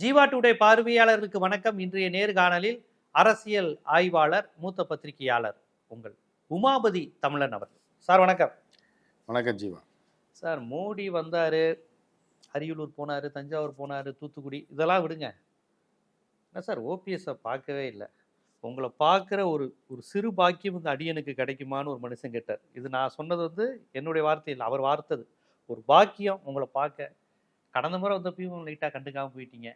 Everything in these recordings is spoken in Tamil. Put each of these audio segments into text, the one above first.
ஜீவா டுடே பார்வையாளர்களுக்கு வணக்கம். இன்றைய நேர்காணலில் அரசியல் ஆய்வாளர் மூத்த பத்திரிகையாளர் உங்கள் உமாபதி தமிழன் அவர்கள். சார் வணக்கம். வணக்கம் ஜீவா. சார் மோடி வந்தாரு அரியலூர் போனாரு தஞ்சாவூர் போனாரு தூத்துக்குடி இதெல்லாம் விடுங்க. என்ன சார் ஓபிஎஸ்ஸை பார்க்கவே இல்லை. உங்களை பார்க்குற ஒரு ஒரு சிறு பாக்கியம் இந்த அடியனுக்கு கிடைக்குமான்னு ஒரு மனுஷன் கேட்டார். இது நான் சொன்னது வந்து என்னுடைய வார்த்தை இல்லை அவர் வார்த்தது. ஒரு பாக்கியம் உங்களை பார்க்க. கடந்த முறை வந்தப்பையும் லைட்டாக கண்டுக்காமல் போயிட்டீங்க.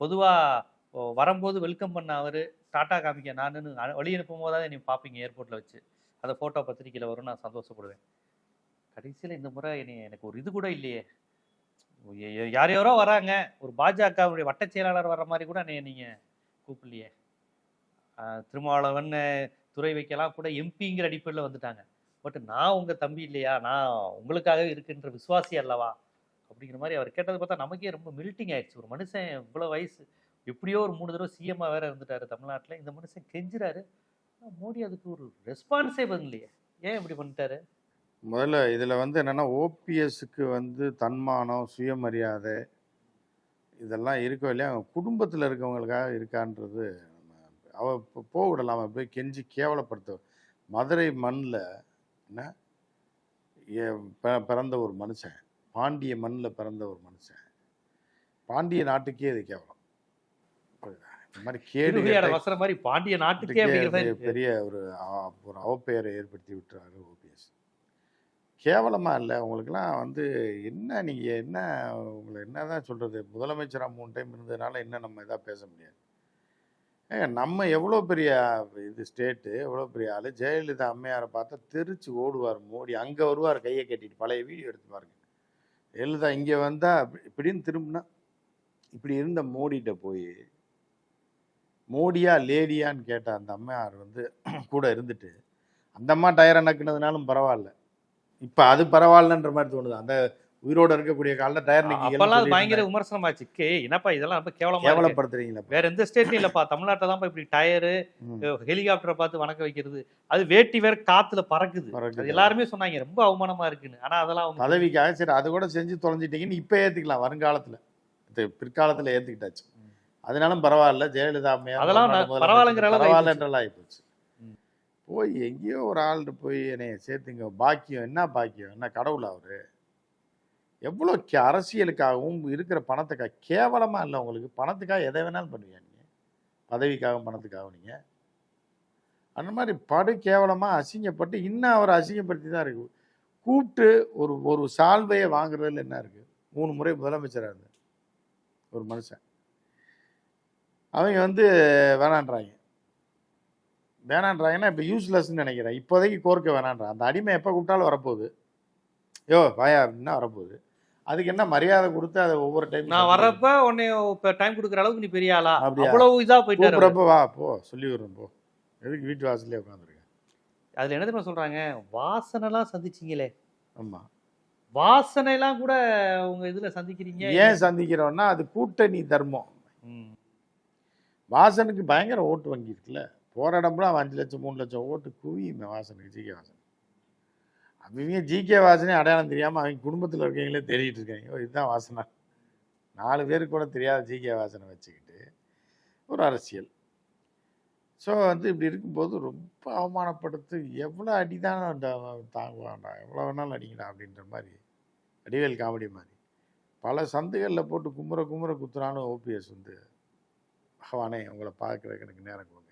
பொதுவாக வரும்போது வெல்கம் பண்ண அவர் டாட்டா காமிக்க நானுன்னு வழி அனுப்பும் போதாவது நீ பார்ப்பீங்க ஏர்போர்ட்டில் வச்சு. அந்த ஃபோட்டோ பத்திரிக்கையில் வரும் நான் சந்தோஷப்படுவேன். கடைசியில் இந்த முறை என்னை எனக்கு ஒரு இது கூட இல்லையே. யார் யாரோ வராங்க. ஒரு பாஜகவுடைய வட்டச் செயலாளர் வர்ற மாதிரி கூட நீ நீங்கள் கூப்பிடலையே. திருமாவளவன் துறை வைக்கலாம் கூட எம்பிங்கிற அடிப்படையில் வந்துட்டாங்க. பட் நான் உங்கள் தம்பி இல்லையா? நான் உங்களுக்காகவே இருக்கின்ற விசுவாசி அல்லவா? அப்படிங்கிற மாதிரி அவர் கேட்டது பார்த்தா நமக்கே ரொம்ப மில்ட்டிங் ஆயிடுச்சு. ஒரு மனுஷன் இவ்வளோ வயசு எப்படியோ ஒரு மூணு தடவை சிஎம்மாக வேற இருந்துட்டாரு தமிழ்நாட்டில். இந்த மனுஷன் கெஞ்சுறாரு. மோடி அதுக்கு ஒரு ரெஸ்பான்ஸே பண்ணலையே ஏன் இப்படி பண்ணிட்டாரு? முதல்ல இதில் வந்து என்னென்னா ஓபிஎஸ்க்கு வந்து தன்மானம் சுயமரியாதை இதெல்லாம் இருக்கோ இல்லையா அவங்க குடும்பத்தில் இருக்கவங்களுக்காக இருக்கான்றது அவ இப்போ போக விடலாம் போய் கெஞ்சி கேவலப்படுத்த. மதுரை மண்ணில் என்ன? பிறந்த ஒரு மனுஷன். பாண்டிய மண்ணில் பிறந்த ஒரு மனுஷன். பாண்டிய நாட்டுக்கே இது கேவலம்? இந்த மாதிரி கேடு வசர மாதிரி பாண்டிய நாட்டுக்கே பெரிய ஒரு ஒரு அவப்பெயரை ஏற்படுத்தி விட்டுறாரு ஓபிஎஸ். கேவலமாக இல்லை. உங்களுக்குலாம் வந்து என்ன நீங்கள் என்ன உங்களை என்ன தான் சொல்கிறது முதலமைச்சராக மூணு டைம் இருந்ததுனால என்ன நம்ம இதாக பேச முடியாது. ஏங்க நம்ம எவ்வளோ பெரிய இது ஸ்டேட்டு எவ்வளோ பெரிய ஆள்? ஜெயலலிதா அம்மையாரை பார்த்தா தெரிச்சு ஓடுவார் மோடி. அங்கே வருவார் கையை கட்டிட்டு. பழைய வீடியோ எடுத்து பாருங்க. ஜெயலலிதா இங்கே வந்தால் இப்படின்னு திரும்பினா இப்படி இருந்த மோடிகிட்ட போய் மோடியா லேடியான்னு கேட்ட அந்த அம்மையார் வந்து கூட இருந்துட்டு அந்த அம்மா டயரை நக்குனதுனாலும் பரவாயில்ல. இப்போ அது பரவாயில்லன்ற மாதிரி தோணுது. அந்த உயிரோட இருக்கக்கூடிய காலில் டயர் அப்பெல்லாம் பயங்கர நிக்கி விமர்சனமாச்சு. கே என்னப்பா இதெல்லாம் ரொம்ப கேவலமா. கேவலப்படுத்துறீங்களா வேற எந்த ஸ்டேட்லயும் இல்லப்பா. தமிழ்நாட்டில் தான்ப்பா இப்படி டயரு ஹெலிகாப்டரை பார்த்து வணக்க வைக்கிறது. அது வேட்டி வேற காத்துல பறக்குது. அது எல்லாருமே சொன்னாங்க ரொம்ப அவமானமா இருக்குன்னு. ஆனா அதெல்லாம் பதவிக்காக சரி அது கூட செஞ்சு தொலைஞ்சிட்டீங்கன்னு இப்போ ஏற்றுக்கலாம் வருங்காலத்தில். பிற்காலத்தில் ஏற்றுக்கிட்டாச்சு ம். அதனாலும் பரவாயில்ல. ஜெயலலிதா அம்மையார் அதெல்லாம் பரவாயில்லைங்கிற. பரவாயில்லன்றலாம் ஆகிப்போச்சு. போய் எங்கேயோ ஒரு ஆள்கிட்ட போய் என்னைய சேர்த்துங்க. பாக்கியம் என்ன பாக்கியம்? என்ன கடவுள் அவரு? எவ்வளோ அரசியலுக்காகவும் இருக்கிற பணத்துக்காக கேவலமாக இல்லை உங்களுக்கு. பணத்துக்காக எதை வேணாலும் பண்ணுவீங்க நீங்கள் பதவிக்காகவும் பணத்துக்காகவும் நீங்கள் அந்த மாதிரி படு கேவலமாக அசிங்கப்பட்டு இன்னும் அவரை அசிங்கப்படுத்தி தான் இருக்கு. கூப்பிட்டு ஒரு ஒரு சால்வையை வாங்குறதுல என்ன இருக்குது மூணு முறை முதலமைச்சராக இருந்தார். ஒரு மனுஷன். அவங்க வந்து வேணான்றாங்க. வேணான்றாங்கன்னா இப்போ யூஸ்லெஸ்ன்னு நினைக்கிறேன். இப்போதைக்கு கோர்க்க வேணான்றான். அந்த அடிமை எப்போ கூப்பிட்டாலும் வரப்போகுது. யோ வாயா அப்படின்னா வரப்போகுது. அதுக்கு என்ன மரியாதை கொடுத்து அதை ஒவ்வொரு டைம் நான் வர்றப்ப உன்னை இப்ப டைம் கொடுக்குற அளவுக்கு நீ பெரிய ஆளா? அப்படியா? அவ்வளவு இதா போயிட்டாரு அவரு. கூப்பிட்றப்ப வா போ சொல்லி விடுறேன் போ. எதுக்கு வீட்டு வாசல்லே உட்காந்துருக்கேன் அதுல என்ன தெரியுமா சொல்றாங்க? வாசனைலாம் சந்திச்சீங்களே. ஆமாம் வாசனை எல்லாம் கூட உங்க இதுல சந்திக்கிறீங்க? ஏன் சந்திக்கிறோம்னா அது கூட்டணி தர்மம். வாசனுக்கு பயங்கர ஓட்டு வங்கி இருக்குல்ல. போகிற இடம்லாம் அஞ்சு லட்சம் மூணு லட்சம் ஓட்டு குவியுமே வாசனுக்கு ஜிகே வாசன். அவங்க ஜிகே வாசனே அடையாளம் தெரியாமல் அவங்க குடும்பத்தில் இருக்கவங்களே தேடிட்டு இருக்காங்க. இதுதான் வாசனை. நாலு பேருக்கு கூட தெரியாத ஜிகே வாசனை வச்சுக்கிட்டு ஒரு அரசியல். ஸோ வந்து இப்படி இருக்கும்போது ரொம்ப அவமானப்படுத்து எவ்வளோ அடிதான் தாங்குவாண்டா எவ்வளோ வேணாலும் அடிக்கணும் அப்படின்ற மாதிரி அடிவேல் காமெடி மாதிரி. பல சந்துகளில் போட்டு கும்புற கும்புற குத்துனாலும் ஓபிஎஸ் வந்து பகவானே உங்களை பார்க்குறதுக்கு எனக்கு நேரம் கொடுக்கும்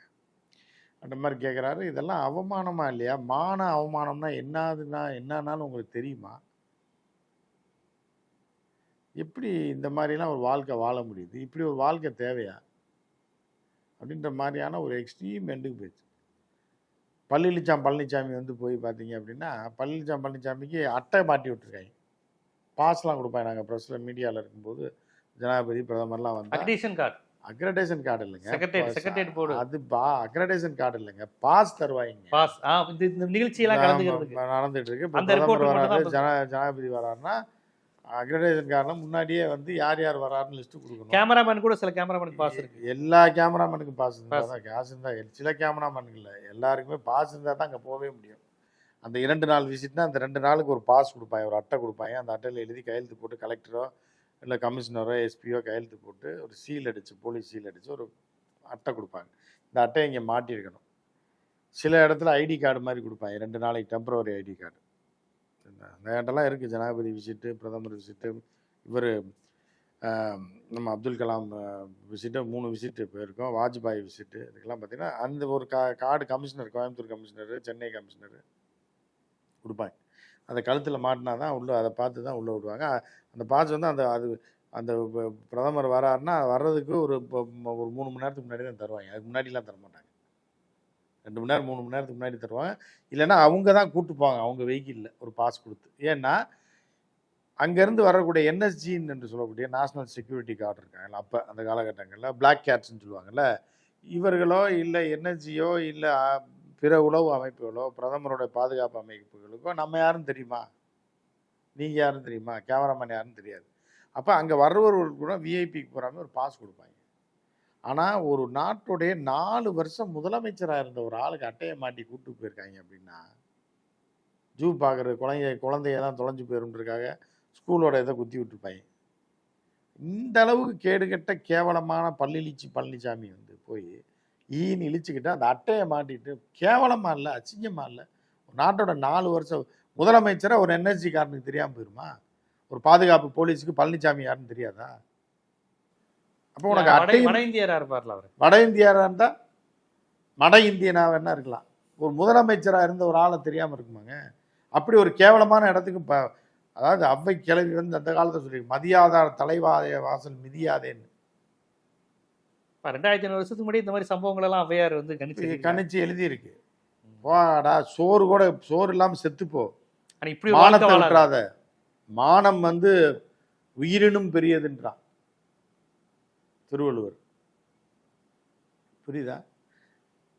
அந்த மாதிரி கேட்குறாரு இதெல்லாம் அவமானமா இல்லையா? மான அவமானம்னா என்னதுன்னா என்னன்னாலும் உங்களுக்கு தெரியுமா? எப்படி இந்த மாதிரிலாம் ஒரு வாழ்க்கை வாழ முடியுது? இப்படி ஒரு வாழ்க்கை தேவையா? அப்படின்ற மாதிரியான ஒரு எக்ஸ்ட்ரீம் எண்டுக்கு போயிடுச்சு. பழனிச்சாம் பழனிசாமி வந்து போய் பார்த்தீங்க அப்படின்னா பழனிச்சாம் பழனிசாமிக்கு அட்டை மாட்டி விட்டுருக்காங்க. பாஸ்லாம் கொடுப்பாங்க. நாங்கள் ப்ரெஸ்ஸில் மீடியாவில் இருக்கும்போது ஜனாதிபதி பிரதமர்லாம் வந்து அக்ரிடேஷன் கார்டு அக்ரடேஷன் கார்டு இல்லைங்க. பாஸ். secretariat board. அது பா அக்ரடேஷன் கார்டு இல்லைங்க. பாஸ் தருவாங்க பாஸ் ஆ இந்த நிகழ்ச்சியெல்லாம் கலந்துக்கிறதுக்கு. ஆமா, நடந்துட்டு இருக்கு அந்த மட்டும் வராரு ஜனா ஜனாதிபதி வராருன்னா அக்ரடேஷன் கார்டில் முன்னாடியே வந்து யார் யார் வராருன்னு லிஸ்ட் கொடுக்கணும். கேமராமேன் கூட சில கேமராமேனுக்கு பாஸ் இருக்கு. எல்லா கேமராமேனுக்கும் பாஸ் இருந்தால். தான் காசு இருந்தால் சில கேமராமேனுக்கு இல்லை. எல்லாருக்குமே பாஸ் இருந்தால் தான் அங்கே போகவே முடியும். அந்த இரண்டு நாள் விசிட்னா அந்த ரெண்டு நாளுக்கு ஒரு பாஸ் கொடுப்பாங்க ஒரு அட்டை கொடுப்பாங்க. அந்த அட்டையில் எழுதி கையெழுத்து போட்டு கலெக்டரோ இல்லை கமிஷனரோ எஸ்பியோ கையெழுத்து போட்டு ஒரு சீல் அடித்து போலீஸ் சீல் அடித்து ஒரு அட்டை கொடுப்பாங்க. இந்த அட்டையை இங்கே மாட்டியிருக்கணும். சில இடத்துல ஐடி கார்டு மாதிரி கொடுப்பாங்க. ரெண்டு நாளைக்கு டெம்பரவரி ஐடி கார்டு அந்த இடம்லாம் இருக்குது ஜனாதிபதி விசிட்டு பிரதமர் விசிட்டு இவர் நம்ம அப்துல் கலாம் விசிட்டு மூணு விசிட்டு போயிருக்கோம் வாஜ்பாய் விசிட்டு இதுக்கெல்லாம் பார்த்தீங்கன்னா அந்த ஒரு கா card commissioner Coimbatore commissioner Chennai commissioner கொடுப்பாங்க. அந்த கழுத்தில் மாட்டினா தான் உள்ளே அதை பார்த்து தான் உள்ளே விடுவாங்க. அந்த பாஸ் வந்து அந்த அது அந்த ப- பிரதமர் வராருன்னா வர்றதுக்கு ஒரு ஒரு மூணு மணி நேரத்துக்கு முன்னாடி தான் தருவாங்க. அதுக்கு முன்னாடிலாம் தர மாட்டாங்க. ரெண்டு மணி நேரம் மூணு மணி நேரத்துக்கு முன்னாடி தருவாங்க. இல்லைன்னா அவங்க தான் கூட்டு போவாங்க அவங்க வெஹிக்கிளில் ஒரு பாஸ் கொடுத்து. ஏன்னா அங்கேருந்து வரக்கூடிய என்எஸ்ஜின்னு என்று சொல்லக்கூடிய நேஷ்னல் செக்யூரிட்டி கார்டு இருக்காங்கல்ல அப்போ அந்த காலகட்டங்களில் பிளாக் கேட்ஸ்ன்னு சொல்லுவாங்கல்ல இவர்களோ இல்லை என்எஸ்ஜியோ இல்லை பிற உளவு அமைப்புகளோ பிரதமருடைய பாதுகாப்பு அமைப்புகளுக்கோ நம்ம யாரும் தெரியுமா? நீங்கள் யாரும் தெரியுமா? கேமராமேன் யாரும் தெரியாது. அப்போ அங்கே வர்றவர்கள் கூட விஐபிக்கு போகிறாமல் ஒரு பாஸ் கொடுப்பாங்க. ஆனால் ஒரு நாட்டுடைய நாலு வருஷம் முதலமைச்சராக இருந்த ஒரு ஆளுக்கு அட்டையை மாட்டி கூப்பிட்டு போயிருக்காங்க அப்படின்னா ஜூ பார்க்குற குழந்தைய குழந்தையெல்லாம் தொலைஞ்சு போயிருன்றதுக்காக ஸ்கூலோட இதை குத்தி விட்டுருப்பாங்க. இந்த அளவுக்கு கேடுகட்ட கேவலமான பள்ளிலிச்சி பழனிசாமி வந்து போய் ஈன்னு இழிச்சுக்கிட்டு அந்த அட்டையை மாட்டிட்டு கேவலமா இல்லை அசிங்கமா இல்லை. நாட்டோட நாலு வருஷம் முதலமைச்சரை ஒரு என்எஸ்ஜி காரனுக்கு தெரியாமல் போயிருமா? ஒரு பாதுகாப்பு போலீஸுக்கு பழனிசாமி யாருன்னு தெரியாதா? அப்போ உனக்கு அட்டையும் வட இந்தியரா இருப்பார்ல அவர். வட இந்தியாரா இருந்தா வட இந்தியனா வேணா இருக்கலாம். ஒரு முதலமைச்சரா இருந்த ஒரு ஆளை தெரியாம இருக்குமாங்க? அப்படி ஒரு கேவலமான இடத்துக்கு ப அதாவது அவ்வை கிளவி வந்து அந்த காலத்தை சொல்லி மதியாதார் தலைவாய வாசல் மிதியாதேன்னு. இப்ப ரெண்டாயிரத்தி ஐநூறு வருஷத்துக்கு முன்னாடி இந்த மாதிரி சம்பவங்கள் எல்லாம் ஔவையார் வந்து கணிச்சு கணிச்சு எழுதியிருக்கு. வாடா சோறு கூட சோறு இல்லாம செத்துப்போ. இப்படி மானத்தை. விட்டுறாத. மானம் வந்து உயிரினும் பெரியதுன்றான். திருவள்ளுவர். புரியுதா?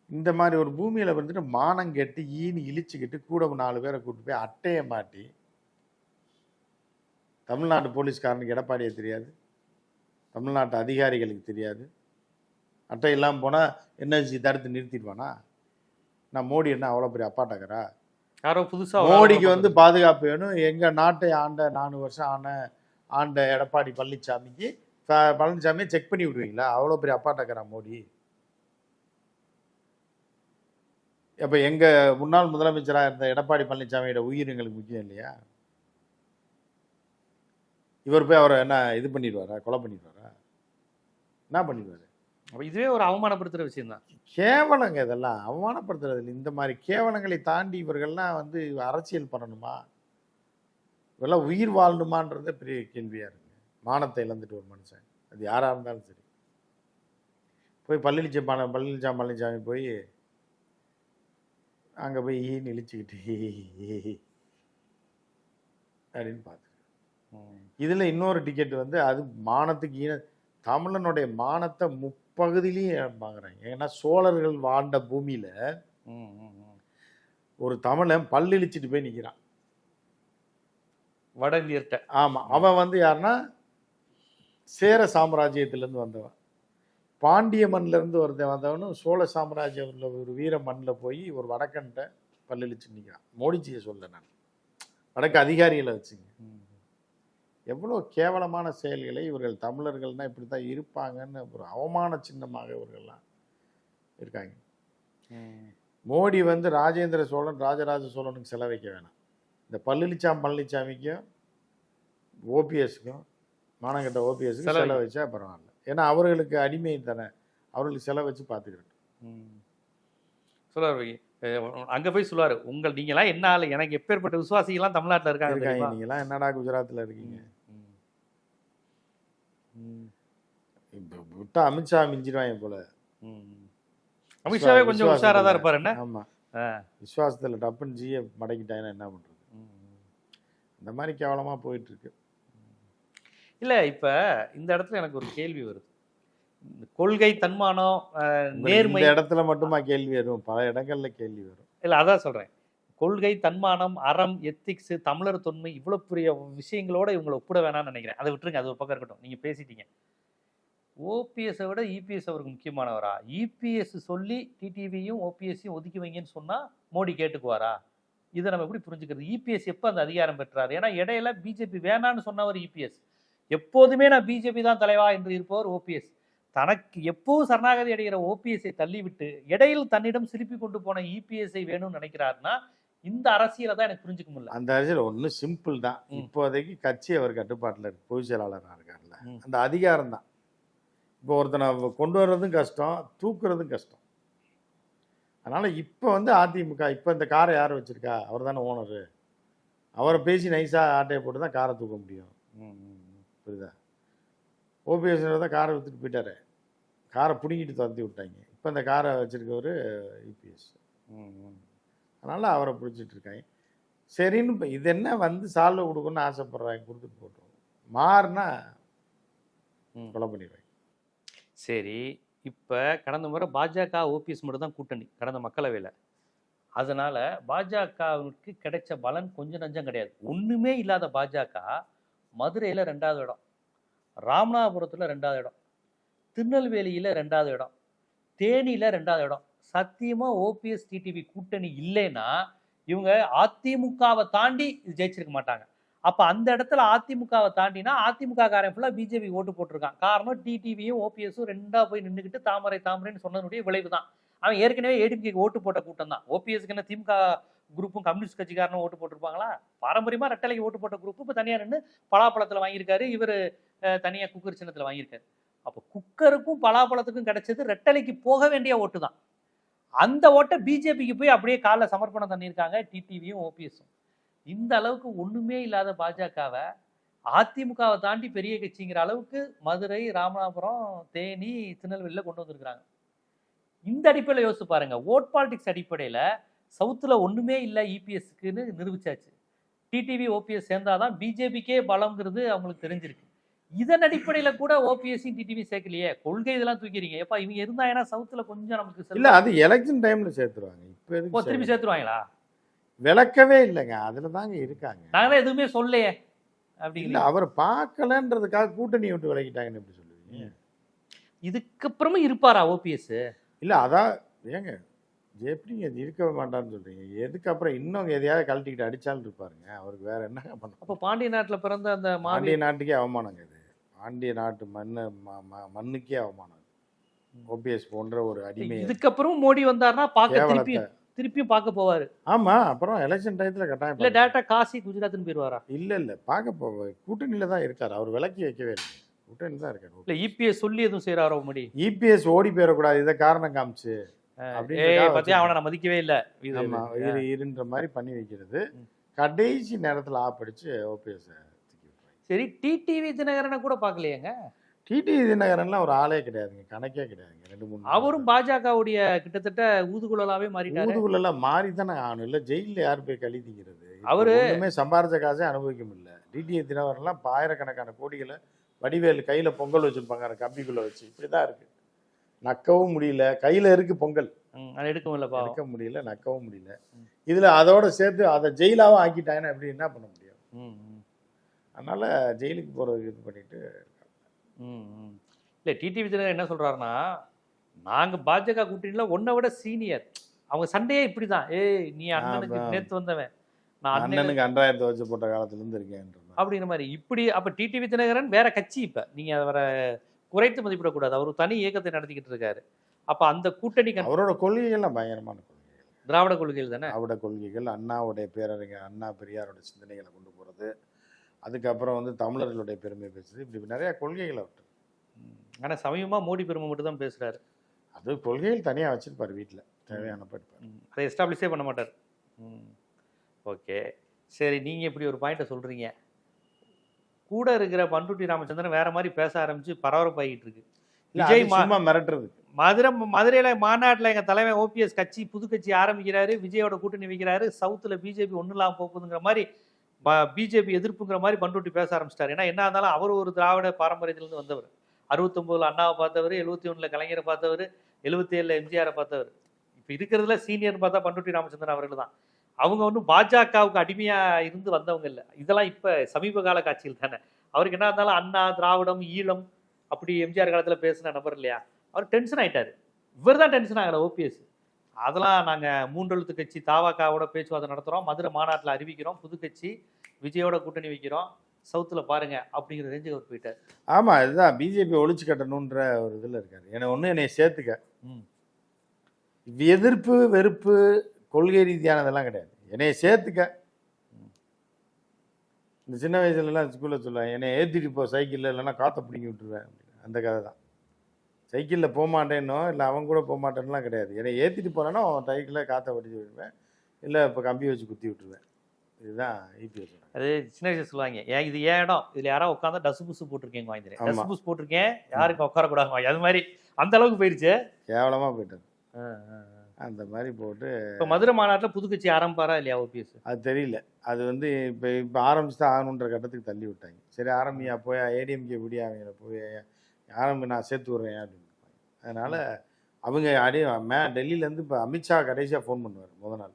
இந்த மாதிரி ஒரு பூமியில வந்துட்டு மானம் கெட்டு ஈனி இழிச்சுக்கிட்டு கூட நாலு பேரை கூட்டு போய் அட்டையை மாட்டி தமிழ்நாட்டு போலீஸ்காரனுக்கு எடப்பாடியை தெரியாது. தமிழ்நாட்டு அதிகாரிகளுக்கு தெரியாது. அட்டை இல்லாமல் போனால் என்எஸ்சி தடுத்து நிறுத்திடுவானா? நான் மோடி என்ன அவ்வளோ பெரிய அப்பாட்டாக்கிறா யாரோ புதுசா ஒரு மோடிக்கு வந்து பாதுகாப்பு வேணும். எங்க நாட்டை ஆண்ட நானூறு வருஷம் ஆன ஆண்ட எடப்பாடி பழனிசாமிக்கு பழனிசாமியை செக் பண்ணி விடுவீங்களா? அவ்வளோ பெரிய அப்பாட்டாக்கிறா மோடி? அப்ப எங்க முன்னாள் முதலமைச்சராக இருந்த எடப்பாடி பழனிசாமியோட உயிர் எங்களுக்கு முக்கியம் இல்லையா? இவர் போய் அவரை என்ன இது பண்ணிடுவாரா? கொலை பண்ணிடுவாரா? என்ன பண்ணிடுவாரு? அப்ப இதுவே ஒரு அவமானப்படுத்துற விஷயம் தான். கேவலங்க இதெல்லாம். அவமானப்படுத்துறது. இந்த மாதிரி கேவலங்களை தாண்டி இவர்கள்லாம் வந்து அரசியல் பண்ணணுமா? இவெல்லாம் உயிர் வாழணுமான்றதே பெரிய கேள்வியா இருக்கு. மானத்தை இழந்துட்டு ஒரு மனுஷன். அது யாரா இருந்தாலும் சரி. போய் பழனிச்சி பழ பழனிச்சாமி பழனிசாமி போய் அங்க போய் ஈன்னு இழிச்சுக்கிட்டு அப்படின்னு பார்த்து இதுல இன்னொரு டிக்கெட் வந்து அது மானத்துக்கு ஈன தமிழனுடைய மானத்தை முப்பகுதியிலையும் வாங்குறாங்க ஏன்னா சோழர்கள் வாழ்ந்த பூமியில. ஒரு தமிழன் பல்லிழிச்சிட்டு போய் நிக்கிறான். வட இந்தியர்கிட்ட ஆமா. அவன் வந்து யாருன்னா சேர சாம்ராஜ்யத்திலேருந்து வந்தவன். பாண்டிய மண்ணில இருந்து ஒருத்தன் வந்தவனும் சோழ சாம்ராஜ்யம்ல ஒரு வீர மண்ணில் போய் ஒரு வடக்கன்ட்ட பல்லிழிச்சு நிற்கிறான் மோடிஜியை சொல்ல நான். வடக்கு அதிகாரிகளை வச்சுங்க. எவ்வளோ கேவலமான செயல்களை இவர்கள் தமிழர்கள்னா இப்படி தான் இருப்பாங்கன்னு ஒரு அவமான சின்னமாக இவர்கள்லாம் இருக்காங்க. மோடி வந்து ராஜேந்திர சோழன் ராஜராஜ சோழனுக்கு செலவைக்க வேணாம் இந்த பழனிச்சாமி பழனிசாமிக்கும் ஓபிஎஸ்க்கும் மானங்கட்ட ஓபிஎஸ்க்கு செலவு. செலவு வச்சா பரவாயில்ல ஏன்னா அவர்களுக்கு அடிமை தானே அவர்களுக்கு செலவு வச்சு பார்த்துக்கிறட்டும் ம். சொல்லுவாரு அங்க போய் சொல்லுவாரு உங்கள் நீங்க எல்லாம் என்ன ஆளு எனக்கு எப்பேற்பட்ட விசுவாசிகள்லாம் தமிழ்நாட்டுல இருக்காங்க நீங்களாம் என்னடா குஜராத்தில் இருக்கீங்க. இப்போ விட்டா அமித்ஷா மிஞ்சிடுவாங்க போல ம். அமித்ஷாவே கொஞ்சம். உஷாரா தான் இருப்பாரு என்ன ஆமா ஆ. விசுவாசத்தில் டப்புன்னு ஜியை மடக்கிட்டாங்கன்னா என்ன பண்றது. இந்த மாதிரி கேவலமா போயிட்டு இருக்கு இல்ல இப்ப இந்த இடத்துல எனக்கு ஒரு கேள்வி வருது கொள்கை தன்மானம் நேர்மை இடத்துல மட்டுமா கேள்வி வரும் பல இடங்கள்ல கேள்வி வரும் இல்ல அதான் சொல்றேன் கொள்கை தன்மானம் அறம் எத்திக்ஸ் தமிழர் தொன்மை இவ்வளோ பெரிய விஷயங்களோட இவங்களை ஒப்பிட வேணாம்னு நினைக்கிறேன். அதை விட்டுருங்க. அது ஒரு பக்கம் இருக்கட்டும். நீங்கள் பேசிட்டீங்க. ஓபிஎஸ்ஸை விட இபிஎஸ் அவருக்கு முக்கியமானவரா? இபிஎஸ் சொல்லி டிடிவியும் ஓபிஎஸ்ஸையும் ஒதுக்கி வைங்கன்னு சொன்னால் மோடி கேட்டுக்குவாரா? இதை நம்ம எப்படி புரிஞ்சுக்கிறது? இபிஎஸ் எப்போ அந்த அதிகாரம் பெற்றார்? ஏன்னா இடையில பிஜேபி வேணான்னு சொன்னவர் இபிஎஸ் எப்போதுமே நான் பிஜேபி தான் தலைவா என்று இருப்பவர் ஓபிஎஸ் தனக்கு எப்பவும் சரணாகதி அடைகிற ஓபிஎஸ்ஐ தள்ளிவிட்டு இடையில் தன்னிடம் சிரிப்பி கொண்டு போன இபிஎஸ்ஐ வேணும்னு நினைக்கிறாருன்னா இந்த அரசியலை தான் எனக்கு புரிஞ்சுக்க முடியல. அந்த அரசியல் ஒண்ணு சிம்பிள் தான். இப்போதைக்கு கட்சி அவர் கட்டுப்பாட்டுல இருக்கு. பொதுச் செயலாளராக இருக்கார்ல. அந்த அதிகாரம் தான். இப்போ ஒருத்தனை கொண்டு வர்றதும் கஷ்டம் தூக்குறதும் கஷ்டம். அதனால இப்போ வந்து அதிமுக இப்போ இந்த காரை யார் வச்சிருக்கா? அவர் தானே ஓனரு அவரை பேசி நைஸாக ஆட்டையை போட்டு தான் காரை தூக்க முடியும். புரியுதா? ஓபிஎஸ் தான் காரை வித்துட்டு போயிட்டாரு. காரை பிடுங்கிட்டு துரத்தி விட்டாங்க. இப்போ இந்த காரை வச்சிருக்கவர் யூபிஎஸ் அதனால் அவரை பிடிச்சிட்டு இருக்காங்க. சரின்னு இப்போ இது என்ன வந்து சால்வை கொடுக்கணும்னு ஆசைப்படுறாங்க கொடுத்துட்டு போட்டோம் மாறினா. கொலை பண்ணிடுவாங்க. சரி இப்போ கடந்த முறை பாஜக ஓபிஎஸ் மட்டும் தான் கூட்டணி கடந்த மக்களவையில். அதனால பாஜகவுக்கு கிடைச்ச பலன் கொஞ்சம் நஞ்சம் கிடையாது. ஒண்ணுமே இல்லாத பாஜக மதுரையில் ரெண்டாவது இடம் ராமநாதபுரத்தில் ரெண்டாவது இடம் திருநெல்வேலியில் ரெண்டாவது இடம் தேனியில் ரெண்டாவது இடம் சத்தியமா ஓபிஎஸ் டிடிவி கூட்டணி இல்லைன்னா இவங்க அதிமுகவை தாண்டி இது ஜெயிச்சிருக்க மாட்டாங்க. அப்ப அந்த இடத்துல அதிமுகவை தாண்டினா அதிமுக காரன் ஃபுல்லா பிஜேபி ஓட்டு போட்டிருக்கான். காரணம் டிடிவியும் ஓபிஎஸும் ரெண்டா போய் நின்றுக்கிட்டு தாமரை தாமரைன்னு சொன்னதுடைய விளைவு தான். அவன் ஏற்கனவே ஏடிபிக்கு ஓட்டு போட்ட கூட்டம் தான். ஓபிஎஸ்க்கு என்ன திமுக குரூப்பும் கம்யூனிஸ்ட் கட்சிக்காரனும் ஓட்டு போட்டிருப்பாங்களா? பாரம்பரியமா ரெட்டலைக்கு ஓட்டு போட்ட குரூப் இப்போ தனியா நின்று பலாப்பழத்துல வாங்கியிருக்காரு. இவர் தனியா குக்கர் சின்னத்துல வாங்கியிருக்காரு. அப்போ குக்கருக்கும் பலாப்பழத்துக்கும் கிடைச்சது ரெட்டலைக்கு போக வேண்டிய ஓட்டு தான். அந்த ஓட்டை பிஜேபிக்கு போய் அப்படியே காலைல சமர்ப்பணம் பண்ணியிருக்காங்க டிடிவியும் ஓபிஎஸும். இந்த அளவுக்கு ஒன்றுமே இல்லாத பாஜகவை அதிமுகவை தாண்டி பெரிய கட்சிங்கிற அளவுக்கு மதுரை ராமநாதபுரம் தேனி திருநெல்வேலியில் கொண்டு வந்திருக்கிறாங்க. இந்த அடிப்படையில் யோசிச்சு பாருங்க. ஓட் பாலிடிக்ஸ் அடிப்படையில் சவுத்தில் ஒன்றுமே இல்லை இபிஎஸ்க்குன்னு நிரூபிச்சாச்சு. டிடிவி ஓபிஎஸ் சேர்ந்தாதான் பிஜேபிக்கே பலங்கிறது அவங்களுக்கு தெரிஞ்சிருக்கு. இதன் அடிப்படையில் கூட ஓபிஎஸ்சி டிடிவி சேர்க்கலையே? கொள்கை இதெல்லாம் தூக்கிறீங்க எப்பா இவங்க இருந்தாங்கன்னா சவுத்தில் கொஞ்சம் நமக்கு இல்லை அது எலெக்ஷன் டைமில் சேர்த்துருவாங்க. இப்போ சேர்க்கணும்? சேர்த்துருவாங்களா? விளக்கவே இல்லைங்க. அதில் தாங்க இருக்காங்க. நாங்களே எதுவுமே சொல்லலையே. இல்லை அப்படிங்களா அவர் பார்க்கலன்றதுக்காக கூட்டணி விட்டு விலகிட்டாங்கன்னு எப்படி சொல்லுவீங்க? இதுக்கப்புறமும் இருப்பாரா ஓபிஎஸ்? இல்லை அதான் ஏங்க எப்படிங்க இது இருக்கவே மாட்டான்னு சொல்றீங்க. எதுக்கு அப்புறம் இன்னும் எதையாவது கழட்டிக்கிட்டு அடிச்சாலும் இருப்பாருங்க. அவருக்கு வேற என்னங்க பண்ண அப்போ பாண்டிய நாட்டுல பிறந்த அந்த பாண்டிய நாட்டுக்கே அவமானங்க இது பாண்டிய நாட்டு மண்ணு மண்ணுக்கே அவமானம். ஓபிஎஸ் போன்ற ஒரு அடிமை இதுக்கப்புறம் மோடி வந்தாருன்னா பார்க்க திருப்பி திருப்பியும் பார்க்க போவாரு. ஆமா அப்புறம் எலெக்ஷன் டயத்துல கட்டாயம் இல்ல பார்க்க டேரக்டா காசி குஜராத்னு போயிருவாரா? இல்ல இல்ல பார்க்க போவ கூட்டணியில தான் இருக்காரு. அவர் விலக்கி வைக்கவே இல்லை. கூட்டணி தான் இருக்காரு இல்ல இபிஎஸ் சொல்லி எதுவும் செய்யறாரோ மோடி? இபிஎஸ் ஓடி போயிடக்கூடாது இதை காரணம் காமிச்சு. வச்சிருக்காங்க. அவனை நான் மதிக்கவே இல்ல. இருன்ற மாதிரி பண்ணி வைக்கிறது. கடைசி நேரத்துல ஆப்படிச்சு ஓபிஎஸ் சரி டிடிவி தினகரனை கூட பார்க்கலையேங்க? டிடி தினகரன்லாம் ஒரு ஆளே கிடையாதுங்க கணக்கே கிடையாதுங்க ரெண்டு மூணு அவரும் பாஜகவுடைய கிட்டத்தட்ட ஊதுகுழலாவே மாறிட்டாரு. ஊதுகுள்ளெல்லாம் மாறி தானே ஆகணும் இல்ல ஜெயில்ல யார் போய் கழி திங்கிறது? இப்ப அவரு- ஒண்ணுமே சம்பாரிச்ச காசே அனுபவிக்க முடியல. டிடி தினகரன்லாம் ஆயிரக்கணக்கான கோடிகளை வடிவேல் கையில பொங்கல் வச்சிருப்பாங்க அந்த கம்பிக்குள்ள வச்சு. இப்படிதான் இருக்கு. நக்கவும் முடியல கையில இருக்கு பொங்கல். அதை எடுக்கவும் இல்ல பாவம். எடுக்க முடியல நக்கவும் முடியல. இதுல அதோட சேர்த்து அதை ஜெயிலாவும் ஆக்கிட்டாங்கன்னா எப்படி என்ன பண்ண முடியும்? அதனால ஜெயிலுக்கு போறதுக்கு இது பண்ணிட்டு ம். இல்ல டிடிவி தினகரன் என்ன சொல்றாருன்னா நாங்க பாஜக கூட்டணியில உன்னை விட சீனியர் அவங்க சண்டையே இப்படிதான். ஏய் நீ அண்ணனுக்கு. நேத்து வந்தவன். நான் அண்ணனுக்கு அன்றாயிரத்தை வச்சு போட்ட காலத்துல இருந்து இருக்கேன்ற மாதிரி. அப்படிங்கிற மாதிரி. இப்படி அப்ப டிடிவி தினகரன் வேற கட்சி இப்ப. நீங்க அவரை குறைத்து மதிப்பிடக்கூடாது. அவர் தனி இயக்கத்தை நடத்திக்கிட்டு இருக்காரு. அப்ப அந்த கூட்டணி கண்- அவரோட கொள்கைகள்லாம் பயங்கரமான கொள்கைகள். திராவிட கொள்கைகள் தானே? திராவிட கொள்கைகள் அண்ணாவுடைய பேரறிஞர் அண்ணா பெரியாரோட சிந்தனைகளை கொண்டு போறது அதுக்கப்புறம் வந்து தமிழர்களுடைய பெருமை பேசுறது இப்படி நிறைய கொள்கைகள் அவர்கிட்ட ம். ஆனா சமயமா மோடி பெருமை மட்டும் தான் பேசுறாரு. அது கொள்கைகள் தனியா வச்சிருப்பாரு வீட்டுல தேவையான படிப்பார் ம். அதை எஸ்டாப்ளிஷே பண்ண மாட்டார். ஓகே. சரி நீங்க இப்படி ஒரு பாயிண்ட்டை சொல்றீங்க. கூட இருக்கிற பண்ருட்டி ராமச்சந்திரன் வேற மாதிரி பேச ஆரம்பிச்சு பரபரப்பாகிட்டு இருக்கு. விஜய் மா- மிரட்டுறதுக்கு மதுரை மதுரையில மாநாட்டில் எங்க தலைவன் ஓபிஎஸ் கட்சி புது கட்சி ஆரம்பிக்கிறாரு. விஜயோட கூட்டணி வைக்கிறாரு. சவுத்துல பிஜேபி ஒன்றும் இல்லாமல் போகுதுங்கிற மாதிரி பிஜேபி எதிர்ப்புங்கிற மாதிரி பண்ருட்டி பேச ஆரம்பிச்சிட்டாரு. ஏன்னா என்ன இருந்தாலும் அவர் ஒரு திராவிட பாரம்பரியத்திலிருந்து வந்தவர். அறுபத்தொம்போதுல அண்ணாவை பார்த்தவர் எழுபத்தி ஒன்றில் கலைஞரை பார்த்தவர் எழுபத்தி ஏழில் எம்ஜிஆரை பார்த்தவர். இப்போ இருக்கிறதுல சீனியர்னு பார்த்தா பண்ருட்டி ராமச்சந்திரன் அவர்கள் தான். அவங்க ஒன்றும் பாஜகவுக்கு அடிமையாக இருந்து வந்தவங்க இல்லை. இதெல்லாம் இப்போ சமீப கால காட்சியில் தானே. அவருக்கு என்ன இருந்தாலும் அண்ணா திராவிடம் ஈழம் அப்படி எம்ஜிஆர் காலத்தில் பேசின நபர் இல்லையா? அவர் டென்ஷன் ஆகிட்டார் இவர் தான் டென்ஷன் ஆகலை ஓபிஎஸ் அதெல்லாம் நாங்க மூன்றெழுத்து கட்சி தாவாக்காவோட பேச்சுவார்த்தை நடத்துறோம். மதுரை மாநாட்டில் அறிவிக்கிறோம். புது கட்சி விஜயோட கூட்டணி வைக்கிறோம். சவுத்தில் பாருங்க அப்படிங்கிற ரேஞ்சுக்கு அவர் போயிட்டார். ஆமா இதுதான் பிஜேபி ஒழிச்சு கட்டணுன்ற ஒரு இதுல இருக்காரு. என்னை ஒண்ணு என்னை சேர்த்துக்க. ம். எதிர்ப்பு வெறுப்பு கொள்கை ரீதியானதெல்லாம் கிடையாது. என்னைய சேர்த்துக்க. இந்த சின்ன வயசுல எல்லாம் ஸ்கூல்ல சொல்லுவாங்க என்னை ஏத்திட்டு போ சைக்கிள்ல இல்லைன்னா காத்த பிடிங்கி விட்டுருவேன். அந்த கதை தான் சைக்கிளில் போக மாட்டேன்னோ இல்லை அவன் கூட போக மாட்டேன்னுலாம் கிடையாது. என்னை ஏற்றிட்டு போனேன்னா அவன் சைக்கிளில் காற்றை வடிச்சு விடுவேன் இல்லை இப்போ கம்பி வச்சு குத்தி விட்டுருவேன். இதுதான் E இபிஎஸ் அது சின்ன வயசுல சொல்லுவாங்க. ஏன் இது ஏன் இடம்? இதுல யாராவது உட்காந்தா டஸ் புஸ் போட்டிருக்கேங்க வாங்கிக்கிறேன் ஆமா. டஸ் புஸ் போட்டிருக்கேன் யாருக்கும் உட்காரக்கூடாது வாங்கி அது மாதிரி அந்த அளவுக்கு போயிருச்சு. கேவலமாக ஆ. அந்த மாதிரி போட்டு இப்ப மதுரை மாநாட்டுல புது கட்சி ஆரம்பிப்பாரா இல்லையா ஓபிஎஸ் அது தெரியல. அது வந்து இப்போ இப்போ ஆரம்பிச்சு தான் ஆகணுன்ற கட்டத்துக்கு தள்ளி விட்டாங்க. சரி ஆரம்பியா போய் ஏடிஎம்கே விடி அவங்கள போய் ஆரம்பி நான் சேர்த்து விட்றேன் அப்படின்னு. அதனால அவங்க அடி மே டெல்லியிலேருந்து இப்போ அமித்ஷா கடைசியாக ஃபோன் பண்ணுவார் முத நாள்.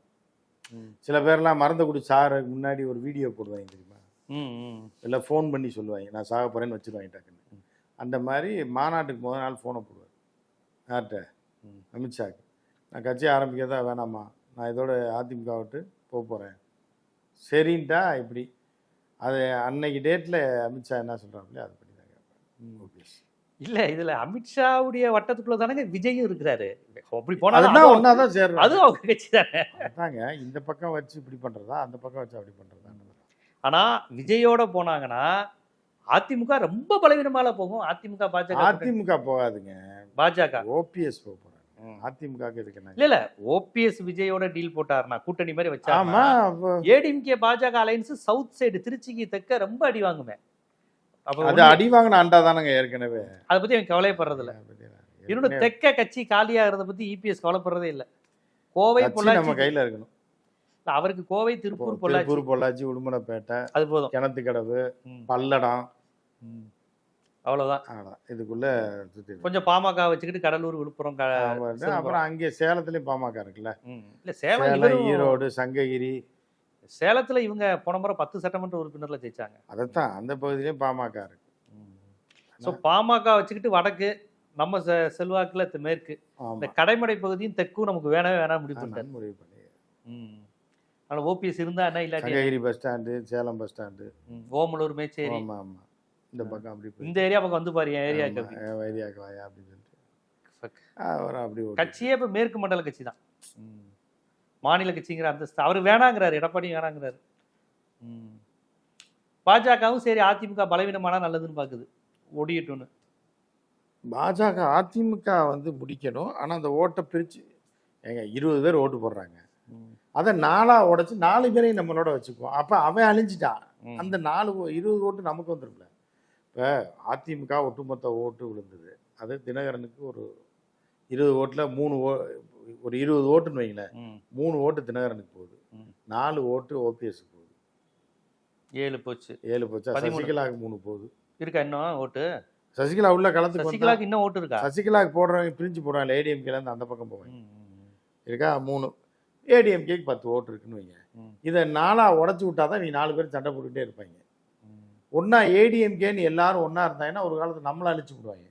சில பேர்லாம் மறந்து குடி சாரு முன்னாடி ஒரு வீடியோ போடுவாங்க தெரியுமா? இல்லை ஃபோன் பண்ணி சொல்லுவாங்க நான் சாக போகிறேன்னு வச்சுருவாங்க டக்குன்னு. அந்த மாதிரி மாநாட்டுக்கு முத நாள் ஃபோனை போடுவார். யார்கிட்ட? ம். அமித்ஷாக்கு நான் கட்சி ஆரம்பிக்கிறதா வேணாமா? நான் இதோட அதிமுக விட்டு போக போகிறேன் சரின்ட்டா இப்படி. அது அன்னைக்கு டேட்டில் அமித்ஷா என்ன சொல்கிறாங்களே அது படி தான் கேட்பேன். ஓபிஎஸ் இல்ல இதுல அமித்ஷாவுடைய வட்டத்துக்குள்ள தானங்க விஜயும் இருக்கிறாரு. அப்படி போனா அதுதான் ஒன்றா தான் சேர்றோம் அதுவும் அவங்க கட்சி தானே. இந்த பக்கம் வச்சு இப்படி பண்ணுறதா அந்த பக்கம் வச்சு அப்படி பண்ணுறதா ஆனா விஜயோட போனாங்கன்னா அதிமுக ரொம்ப பலவீனமால போகும். அதிமுக பாஜக. அதிமுக போகாதுங்க. பாஜக. ஓபிஎஸ் போக போகிறாங்க அதிமுகவுக்கு இதுக்கு என்ன? இல்ல இல்ல ஓபிஎஸ் விஜயோட டீல் போட்டாருனா கூட்டணி மாதிரி அப்போ ஏடிஎம்கே பாஜக அலைன்ஸ் சவுத் சைடு திருச்சிக்கு தெக்க ரொம்ப அடி வாங்குமே. அப்ப அது அடி வாங்கின அண்டா தானங்க ஏற்கனவே. அதை பத்தி அவன் கவலைப்படுறது இல்ல இன்னொன்னு ஏற்கனவே தெக்க கட்சி காலியாகிறத பத்தி இபிஎஸ் கவலைப்படுறதே இல்ல. கோவை நம்ம கையில இருக்கணும். அவருக்கு கோவை திருப்பூர் பொள்ளாச்சி. திருப்பூர் பொள்ளாச்சி உடுமலைப்பேட்டை அது போதும். கிணத்துக்கடவு பல்லடம். அவ்வளவுதான். இதுக்குள்ள. கொஞ்சம் பாமக வச்சுக்கிட்டு கடலூர் விழுப்புரம். அப்புறம் அங்கே சேலத்துலயும் பாமக இருக்குல்ல. இல்ல சேலம் ஈரோடு சங்ககிரி சேலத்துல இவங்க போன முறை பத்து சட்டமன்ற உறுப்பினர்ல ஜெயிச்சாங்க. அதைத்தான் அந்த பகுதியிலயும் பாமக இருக்கு. ஸோ பாமக வச்சுக்கிட்டு வடக்கு நம்ம செல்வாக்குல மேற்கு. இந்த கடைமடை பகுதியும் தெற்கும் நமக்கு வேணவே வேணாம் முடிவு பண்ணிட்டாரு. முடிவு பண்ணி ம். ஆனா ஓபிஎஸ் இருந்தா என்ன இல்லாட்டி Sankagiri bus stand Salem bus stand. Omalur Mecheri. ஆமா ஆமா. இந்த பக்கம் அப்படி இந்த ஏரியா பக்கம் வந்து பாரு என் ஏரியாக்கு. வைரியாக்கு வாயா அப்படின்னு சொல்லிட்டு. அப்படி கட்சியே இப்ப மேற்கு மண்டல கட்சி தான். மாநில கட்சிங்கிற அந்தஸ்து. அவர் வேணாங்கிறாரு எடப்பாடி வேணாங்கிறாரு. பாஜகவும் சரி அதிமுக பலவீனமானா நல்லதுன்னு பாக்குது. ஒடியட்டும்னு பாஜக அதிமுக வந்து முடிக்கணும். ஆனா அந்த ஓட்டை பிரிச்சு ஏங்க இருபது பேர் ஓட்டு போடுறாங்க. அதை நாலா உடைச்சு நாலு பேரையும் நம்மளோட வச்சுக்குவோம். அப்ப அவன் அழிஞ்சிட்டான். அந்த நாலு இருபது ஓட்டு நமக்கு வந்துரும்ல. இப்போ அதிமுக ஒட்டுமொத்த ஓட்டு விழுந்தது. அது தினகரனுக்கு ஒரு இருபது ஓட்டில் மூணு ஓ ஒரு இருபது ஓட்டுன்னு வைங்களேன். மூணு ஓட்டு தினகரனுக்கு போகுது. நாலு ஓட்டு ஓபிஎஸ்க்கு போகுது. ஏழு போச்சு. ஏழு போச்சா. சசிகலாவுக்கு மூணு போகுது. இருக்கா இன்னும் ஓட்டு? சசிகலா உள்ள களத்துக்கு வந்தா சசிகலாக்கு இன்னும் ஓட்டு இருக்கா? சசிகலாவுக்கு போடுறவங்க பிரிஞ்சு போடுவாங்க ஏடிஎம்கேலேருந்து அந்த பக்கம் போவாங்க ம், இருக்கா? மூணு. ஏடிஎம்கேக்கு பத்து ஓட்டு இருக்குன்னு வைங்க. இதை நாலா உடச்சி விட்டாதான் நீ நாலு பேர் சண்டை போட்டுக்கிட்டே இருப்பாங்க. ம். ஒன்றா ஏடிஎம்கேன்னு எல்லாரும் ஒன்றா இருந்தாங்கன்னா ஒரு காலத்தில் நம்மளை அழிச்சு விடுவாங்க?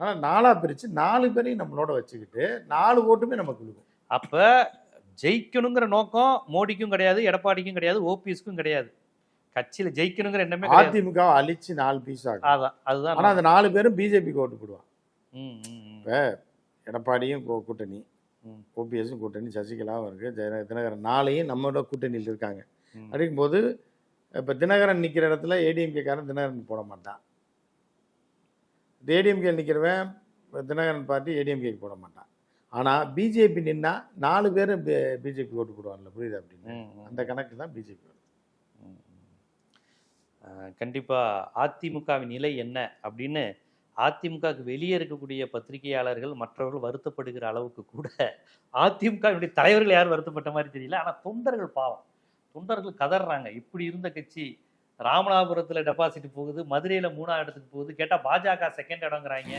அதனால் நாலாக பிரித்து நாலு பேரையும் நம்மளோட வச்சுக்கிட்டு நாலு ஓட்டுமே நமக்கு விழுகும் அப்ப ஜெயிக்கணுங்கிற நோக்கம் மோடிக்கும் கிடையாது எடப்பாடிக்கும் கிடையாது ஓபிஎஸ்க்கும் கிடையாது. கட்சியில ஜெயிக்கணுங்கிற எண்ணமே அதிமுக அழிச்சு நாலு பீஸ் ஆகும். அதான் அதுதான் ஆனால் அந்த நாலு பேரும் பிஜேபிக்கு ஓட்டு போடுவான் ம். எடப்பாடியும் கூட்டணி. ஓபிஎஸும் கூட்டணி சசிகலாவும் இருக்குது ஜெய தினகரன் நாளையும் நம்மளோட கூட்டணியில் இருக்காங்க. அப்படிங்கும்போது இப்போ தினகரன் நிற்கிற இடத்துல ஏடிஎம்கேக்காரன் தினகரன் போட மாட்டான். ஏடிஎம்கே நிற்கிறவன் தினகரன் பார்ட்டி ஏடிஎம்கேக்கு போட மாட்டான். ஆனால் பிஜேபி நின்னா நாலு பேரும் பிஜேபி ஓட்டு போடுவாங்கல்ல புரியுது அப்படின்னு. அந்த கணக்கு தான் பிஜேபி அஹ் கண்டிப்பா அதிமுகவின் நிலை என்ன அப்படின்னு அதிமுகவுக்கு வெளியே இருக்கக்கூடிய பத்திரிகையாளர்கள் மற்றவர்கள் வருத்தப்படுகிற அளவுக்கு கூட அதிமுகவினுடைய தலைவர்கள் யாரும் வருத்தப்பட்ட மாதிரி தெரியல. ஆனா தொண்டர்கள் பாவம். தொண்டர்கள் கதறாங்க இப்படி இருந்த கட்சி ராமநாதபுரத்துல டெபாசிட் போகுது மதுரையில மூணாவது இடத்துக்கு போகுது. கேட்டா பாஜக செகண்ட் இடங்கிறாங்க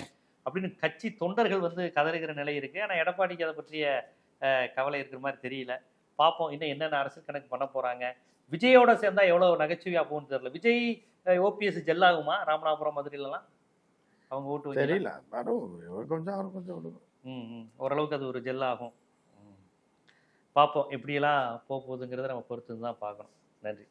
அப்படின்னு கட்சி தொண்டர்கள் வந்து கதறுகிற நிலை இருக்கு. ஆனா எடப்பாடிக்கு அதை பற்றிய கவலை இருக்கிற மாதிரி தெரியல. பார்ப்போம் இன்னும் என்னென்ன அரசியல் கணக்கு பண்ண போறாங்க. விஜயோட சேர்ந்தா எவ்வளவு நகைச்சுவையா போகும்னு தெரியல. விஜய் ஓபிஎஸ் ஜெல்லாகுமா? ராமநாதபுரம் மதுரையிலலாம்? அவங்க ஓட்டு தெரியல. கொஞ்சம் அவர் கொஞ்சம் ம் ம். ஓரளவுக்கு அது ஒரு ஜெல்லாகும். ம். பார்ப்போம் எப்படியெல்லாம் போக போகுதுங்கிறத நம்ம பொறுத்து தான் பார்க்கணும். நன்றி.